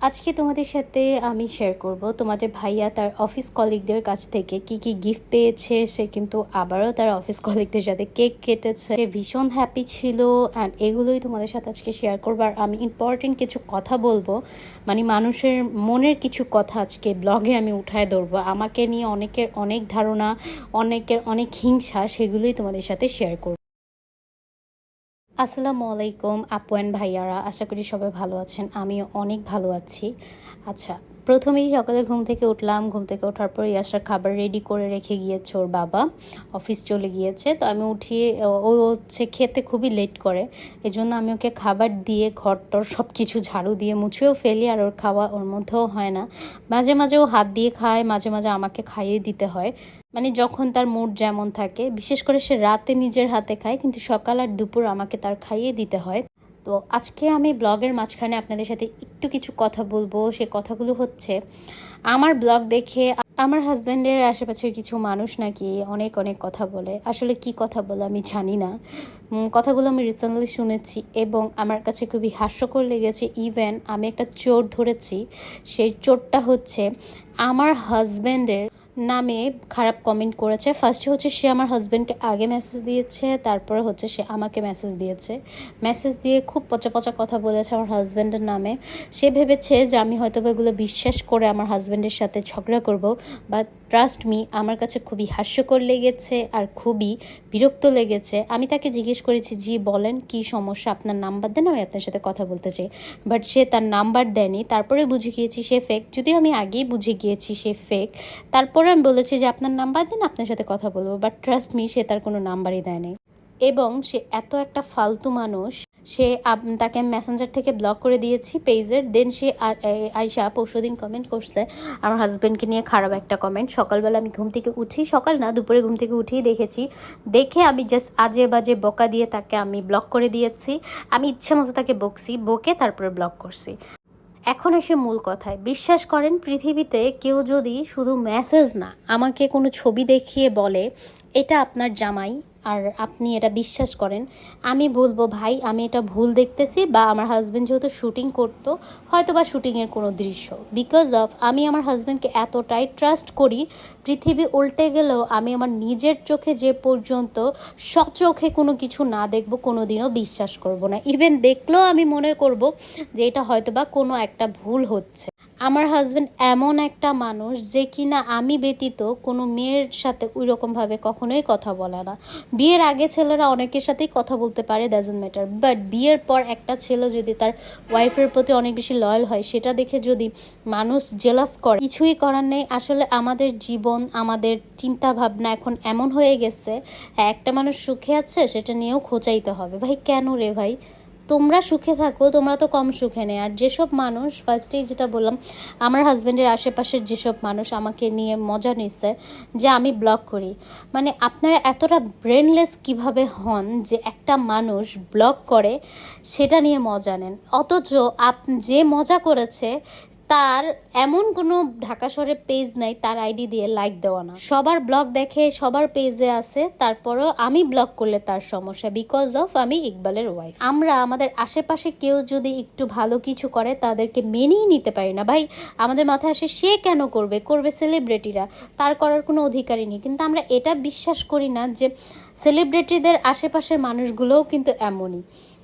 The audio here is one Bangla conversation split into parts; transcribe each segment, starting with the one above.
আজকে তোমাদের সাথে আমি শেয়ার করব তোমাদের ভাইয়া তার অফিস কলিগদের কাছ থেকে কি কি গিফট পেয়েছে, সে কিন্তু আবারও তার অফিস কলিগদের সাথে কেক কেটেছে। সে ভীষণ হ্যাপি ছিল অ্যান্ড এগুলোই তোমাদের সাথে আজকে শেয়ার করব। আর আমি ইম্পর্টেন্ট কিছু কথা বলব মানে মানুষের মনের কিছু কথা আজকে ব্লগে আমি উঠায় ধরবো। আমাকে নিয়ে অনেকের অনেক ধারণা, অনেকের অনেক হিংসা, সেগুলোই তোমাদের সাথে শেয়ার করব। আসসালামু আলাইকুম, আপু ভাইয়ারা। আশা করি সবাই ভালো আছেন। আমিও অনেক ভালো আছি। আচ্ছা প্রথমেই সকালে ঘুম থেকে উঠলাম। ঘুম থেকে ওঠার পর ইয়াসার খাবার রেডি করে রেখে গিয়েছে ওর বাবা। অফিস চলে গিয়েছে। তো আমি উঠিয়ে ও হচ্ছে খেতে খুবই লেট করে। এই জন্য আমি ওকে খাবার দিয়ে ঘর টর সব কিছু ঝাড়ু দিয়ে মুছেও ফেলি আর ওর খাওয়া ওর মধ্যেও হয় না। মাঝে মাঝে ও হাত দিয়ে খায়, মাঝে মাঝে আমাকে খাইয়ে দিতে হয়। মানে যখন তার মুড যেমন থাকে, বিশেষ করে সে রাতে নিজের হাতে খায়, কিন্তু সকাল আর দুপুর আমাকে তার খাইয়ে দিতে হয়। তো আজকে আমি ব্লগের মাঝখানে আপনাদের সাথে একটু কিছু কথা বলব। সে কথাগুলো হচ্ছে, আমার ব্লগ দেখে আমার হাজব্যান্ডের আশেপাশের কিছু মানুষ নাকি অনেক অনেক কথা বলে। আসলে কি কথা বলে আমি জানি না। কথাগুলো আমি রিসেন্টলি শুনেছি এবং আমার কাছে খুবই হাস্যকর লেগেছে। ইভেন আমি একটা চোর ধরেছি, সেই চোরটা হচ্ছে আমার হাজব্যান্ডের নামে খারাপ কমেন্ট করেছে। ফার্স্টে হচ্ছে সে আমার হাজব্যান্ডকে আগে মেসেজ দিয়েছে, তারপরে হচ্ছে সে আমাকে মেসেজ দিয়েছে। মেসেজ দিয়ে খুব পচা পচা কথা বলেছে আমার হাজব্যান্ডের নামে। সে ভেবেছে যে আমি হয়তো এগুলো বিশ্বাস করে আমার হাজব্যান্ডের সাথে ঝগড়া করব বাট ট্রাস্ট মি আমার কাছে খুবই হাস্যকর লেগেছে আর খুবই বিরক্ত লেগেছে। আমি তাকে জিজ্ঞেস করেছি, জি, বলেন, কি সমস্যা? আপনার নাম্বার দেন, আমি আপনার সাথে কথা বলতে চাই। বাট সে তার নাম্বার দেয়নি। তারপরে বুঝে গিয়েছি সে ফেক যদিও আমি আগেই বুঝে গিয়েছি সে ফেক তারপরে আমি বলেছি যে, আপনার নাম্বার দেন, আপনার সাথে কথা বলব। বাট ট্রাস্ট মি সে তার কোনো নাম্বারই দেয়নি। এবং সে এত একটা ফালতু মানুষ সে তাকে আমি মেসেঞ্জার থেকে ব্লক করে দিয়েছি পেজের দেন সে আ- এ- আয়শা পরশু দিন কমেন্ট করছে, আমার হাজব্যান্ডকে নিয়ে খারাপ একটা কমেন্ট সকালবেলা আমি ঘুম থেকে উঠি, সকাল না, দুপুরে ঘুম থেকে উঠেই দেখেছি। দেখে আমি জাস্ট আজে বাজে বকা দিয়ে তাকে আমি ব্লক করে দিয়েছি। আমি ইচ্ছে মতো তাকে বকছি, বকে তারপরে ব্লক করছি। এখন এসে মূল কথায়, বিশ্বাস করেন, পৃথিবীতে কেউ যদি শুধু মেসেজ না, আমাকে কোনো ছবি দেখিয়ে বলে, এটা আপনার জামাই আর আপনি এটা বিশ্বাস করেন। আমি বলব, ভাই, আমি এটা ভুল দেখতেছি বা আমার হাজব্যান্ড যেহেতু শুটিং করতো হয়তো বা শুটিংয়ের কোনো দৃশ্য। বিকজ অফ আমি আমার হাজব্যান্ডকে এতটাই ট্রাস্ট করি, পৃথিবী উল্টে গেলেও আমি আমার নিজের চোখে যে পর্যন্ত সচোখে কোনো কিছু না দেখব কোনো দিনও বিশ্বাস করব না। ইভেন দেখলেও আমি মনে করব যে এটা হয়তো বা কোনো একটা ভুল হচ্ছে। আমার হাজব্যান্ড এমন একটা মানুষ যে কিনা আমি ব্যতীত কোনো মেয়ের সাথে ওই রকমভাবে কখনোই কথা বলে না। বিয়ের আগে ছেলেরা অনেকের সাথেই কথা বলতে পারে ডাজেন্ট ম্যাটার বাট বিয়ের পর একটা ছেলে যদি তার ওয়াইফের প্রতি অনেক বেশি লয়াল হয়, সেটা দেখে যদি মানুষ জেলাস করে, কিছুই করার নেই। আসলে আমাদের জীবন, আমাদের চিন্তা ভাবনা এখন এমন হয়ে গেছে, একটা মানুষ সুখে আছে, সেটা নিয়েও খোঁচাইতে হবে। ভাই, কেন রে ভাই? তোমরা সুখে থাকো, তোমরা তো কম সুখে নেই। আর যেসব মানুষ ফার্স্টেই যেটা বললাম, আমার হাজব্যান্ডের আশেপাশের যেসব মানুষ আমাকে নিয়ে মজা নিচ্ছে, যে আমি ব্লক করি। মানে আপনারা এতটা ব্রেনলেস কীভাবে হন যে একটা মানুষ ব্লক করে, সেটা নিয়ে মজা নেন। অথচ আপ, যে মজা করেছে তার এমন কোনো ঢাকা শহরে পেজ নাই, তার আইডি দিয়ে লাইক দেওয়া না। সবার ব্লগ দেখে, সবার পেজে আছে, তারপরেও আমি ব্লগ করলে তার সমস্যা বিকজ অফ আমি ইকবালের ওয়াইফ আমরা, আমাদের আশেপাশে কেউ যদি একটু ভালো কিছু করে, তাদেরকে মেনেই নিতে পারি না। ভাই, আমাদের মাথায় আসে, সে কেন করবে? করবে সেলিব্রিটিরা তার করার কোনো অধিকারই নেই। কিন্তু আমরা এটা বিশ্বাস করি না যে সেলিব্রিটিদের আশেপাশের মানুষগুলোও কিন্তু এমনই।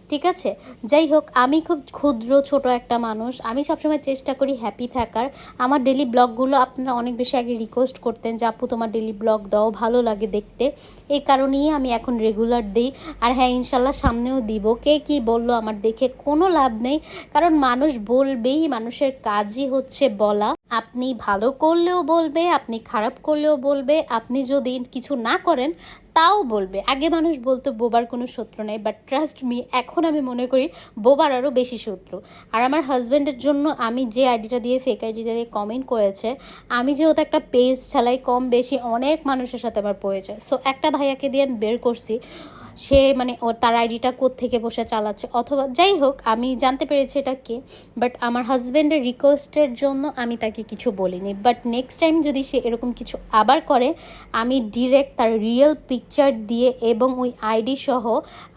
ঠিক আছে? যাই হোক, আমি খুব ক্ষুদ্র, ছোট একটা মানুষ। আমি সবসময় চেষ্টা করি হ্যাপি থাকার। আমার ডেলি ব্লগগুলো আপনারা অনেক বেশি আগে রিকোয়েস্ট করতেন যে, আপু, তোমার ডেলি ব্লগ দাও, ভালো লাগে দেখতে। এই কারণেই আমি এখন রেগুলার দিই। আর হ্যাঁ ইনশাল্লাহ সামনেও দিব। কে কি বলল আমার দেখে কোনো লাভ নেই। কারণ মানুষ বলবেই, মানুষের কাজই হচ্ছে বলা। আপনি ভালো করলেও বলবে, আপনি খারাপ করলেও বলবে, আপনি যদি কিছু না করেন তাও বলবে। আগে মানুষ বলতো, বোবার কোনো শত্রু নেই বাট ট্রাস্ট মি এখন আমি মনে করি বোবার আরও বেশি শত্রু। আর আমার হাজব্যান্ডের জন্য আমি যে আইডিটা দিয়ে ফেক আইডিটা দিয়ে কমেন্ট করেছে, আমি যেহেতু একটা পেজ চালাই, কম বেশি অনেক মানুষের সাথে আমার পড়েছে সো একটা ভাইয়াকে দিয়ে আমি বের করছি। সে মানে ওর তার আইডিটা থেকে বসে চালাচ্ছে? অথবা যাই হোক, আমি জানতে পেরেছি এটা কে বাট আমার হাজব্যান্ডের রিকোয়েস্টের জন্য আমি তাকে কিছু বলিনি। বাট নেক্সট টাইম যদি সে এরকম কিছু আবার করে, আমি ডিরেক্ট তার রিয়েল পিকচার দিয়ে এবং ওই আইডি সহ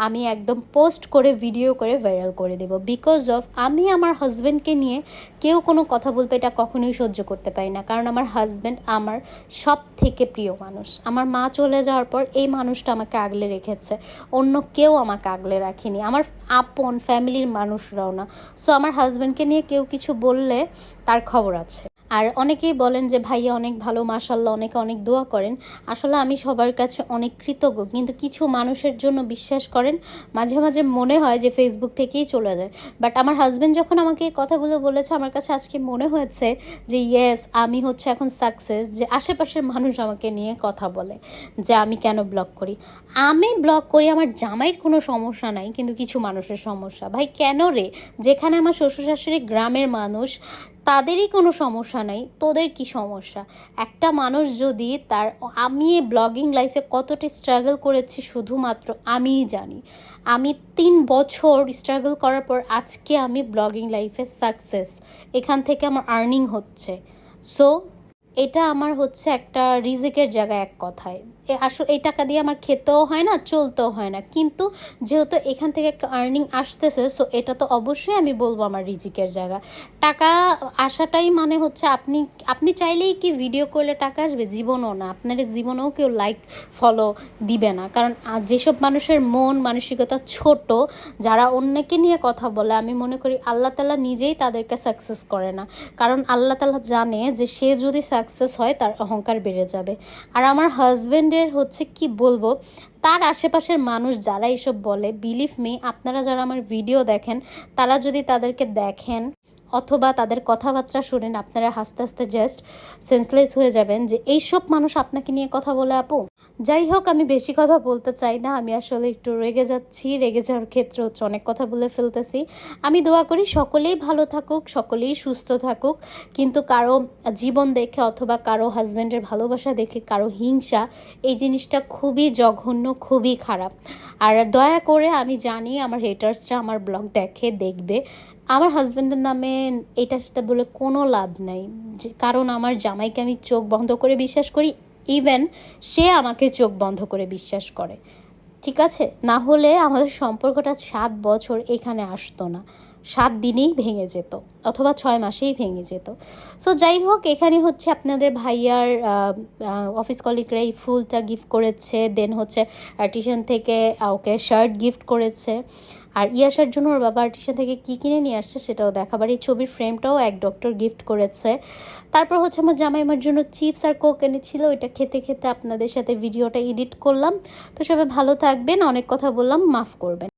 আমি একদম পোস্ট করে ভিডিও করে ভাইরাল করে দেব। বিকজ অফ আমি আমার হাজব্যান্ডকে নিয়ে কেউ কোনো কথা বলবে এটা কখনোই সহ্য করতে পারি না। কারণ আমার হাজব্যান্ড আমার সব থেকে প্রিয় মানুষ। আমার মা চলে যাওয়ার পর এই মানুষটা আমাকে আগলে রেখেছে। অন্য কেউ আমাকে আগলে রাখেনি। আমার আপন ফ্যামিলির মানুষরাও না। সো আমার হাজব্যান্ডকে নিয়ে কেউ কিছু বললে তার খবর আছে। আর অনেকেই বলেন যে, ভাইয়া অনেক ভালো মাসাল্লাহ অনেকে অনেক দোয়া করেন। আসলে আমি সবার কাছে অনেক কৃতজ্ঞ, কিন্তু কিছু মানুষের জন্য বিশ্বাস করেন, মাঝে মাঝে মনে হয় যে ফেসবুক থেকেই চলে যায়। বাট আমার হাজব্যান্ড যখন আমাকে এই কথাগুলো বলেছে, আমার কাছে আজকে মনে হয়েছে যে ইয়েস আমি হচ্ছে এখন সাকসেস যে আশেপাশের মানুষ আমাকে নিয়ে কথা বলে, যে আমি কেন ব্লগ করি? আমি ব্লগ করি, আমার জামাইয়ের কোনো সমস্যা নাই, কিন্তু কিছু মানুষের সমস্যা। ভাই, কেন রে? যেখানে আমার শ্বশুর শাশুড়ি গ্রামের মানুষ তাদেরই কোনো সমস্যা নাই, তোদের কি সমস্যা? একটা মানুষ যদি তার, আমি এই ব্লগিং লাইফে কতটা স্ট্রাগল করেছি শুধুমাত্র আমিই জানি। আমি তিন বছর স্ট্রাগল করার পর আজকে আমি ব্লগিং লাইফে সাকসেস এখান থেকে আমার আর্নিং হচ্ছে। সো এটা আমার হচ্ছে একটা রিজিকের জায়গায় এক কথায়। আসলে, এই টাকা দিয়ে আমার খেতেও হয় না, চলতেও হয় না। কিন্তু যেহেতু এখান থেকে একটা আর্নিং আসতেছে সো এটা তো অবশ্যই আমি বলব আমার রিজিকের জায়গা। টাকা আসাটাই মানে হচ্ছে আপনি আপনি চাইলেই কি ভিডিও করলে টাকা আসবে? জীবনও না। আপনার জীবনেও কেউ লাইক ফলো দিবে না। কারণ যেসব মানুষের মন, মানসিকতা ছোট, যারা অন্যকে নিয়ে কথা বলে, আমি মনে করি আল্লাহ তালা নিজেই তাদেরকে সাকসেস করে না। কারণ আল্লাহ তালা জানে যে সে যদি সাকসেস হয়, তার অহংকার বেড়ে যাবে। আর আমার হাজব্যান্ডের হচ্ছে কি বলব? তার আশেপাশের মানুষ যারা এসব বলে বিলিভ মি আপনারা যারা আমার ভিডিও দেখেন, তারা যদি তাদেরকে দেখেন অথবা তাদের কথাবার্তা শুনেন, আপনারা হাসতে হাসতে জাস্ট সেন্সলেস হয়ে যাবেন যে, এইসব মানুষ আপনাকে নিয়ে কথা বলে আপু? যাই হোক, আমি বেশি কথা বলতে চাই না। আমি আসলে একটু রেগে যাচ্ছি। রেগে যাওয়ার ক্ষেত্রে হচ্ছে অনেক কথা বলে ফেলতেছি। আমি দোয়া করি সকলেই ভালো থাকুক, সকলেই সুস্থ থাকুক। কিন্তু কারও জীবন দেখে অথবা কারও হাজব্যান্ডের ভালোবাসা দেখে, কারও হিংসা, এই জিনিসটা খুবই জঘন্য, খুবই খারাপ। আর দয়া করে আমি জানি আমার হেটার্সরা আমার ব্লগ দেখে, দেখবে। আমার হাজব্যান্ডের নামে এটা সেটা বলে কোনো লাভ নাই। কারণ আমার জামাইকে আমি চোখ বন্ধ করে বিশ্বাস করি ইভেন সে আমাকে চোখ বন্ধ করে বিশ্বাস করে। ঠিক আছে? না হলে আমাদের সম্পর্কটা সাত বছর এখানে আসতো না। সাত দিনেই ভেঙে যেত, অথবা ছয় মাসেই ভেঙে যেত। সো যাই হোক, এখানে হচ্ছে আপনাদের ভাইয়ার অফিস কলিগরা এই ফুলটা গিফট করেছে দেন হচ্ছে আর্টিশন থেকে ওকে শার্ট গিফট করেছে। আর ইয়াসার জন্য ওর বাবা আর্টিশন থেকে কি কিনে নিয়ে আসছে সেটাও দেখাবার এই ছবির ফ্রেমটাও এক ডক্টর গিফট করেছে। তারপর হচ্ছে আমার জামাই আমার জন্য চিপস আর কোক এনেছিল, ওইটা খেতে খেতে আপনাদের সাথে ভিডিওটা এডিট করলাম। তো সবাই ভালো থাকবেন, অনেক কথা বললাম, মাফ করবেন।